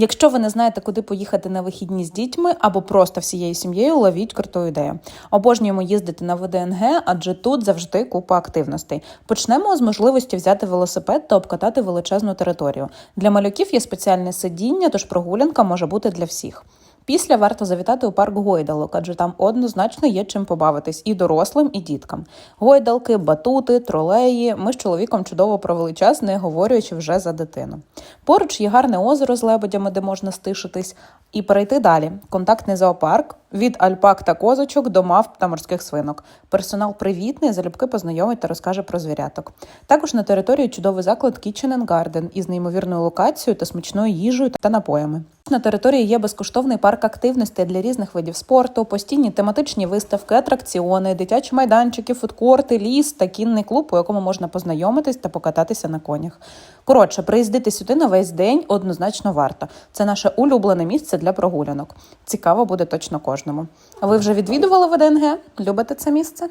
Якщо ви не знаєте, куди поїхати на вихідні з дітьми або просто всією сім'єю, ловіть круту ідею. Обожнюємо їздити на ВДНГ, адже тут завжди купа активностей. Почнемо з можливості взяти велосипед та обкатати величезну територію. Для малюків є спеціальне сидіння, тож прогулянка може бути для всіх. Після варто завітати у парк гойдалок, адже там однозначно є чим побавитись і дорослим, і діткам. Гойдалки, батути, тролеї. Ми з чоловіком чудово провели час, не говорячи вже за дитину. Поруч є гарне озеро з лебедями, де можна стишитись, і перейти далі. Контактний зоопарк від альпак та козочок до мавп та морських свинок. Персонал привітний, залюбки познайомить та розкаже про звіряток. Також на території чудовий заклад Kitchen and Garden із неймовірною локацією та смачною їжею та напоями. На території є безкоштовний парк активностей для різних видів спорту, постійні тематичні виставки, атракціони, дитячі майданчики, фудкорти, ліс та кінний клуб, у якому можна познайомитись та покататися на конях. Коротше, приїздити сюди на весь день однозначно варто. Це наше улюблене місце для прогулянок. Цікаво буде точно кожному. А ви вже відвідували ВДНГ? Любите це місце?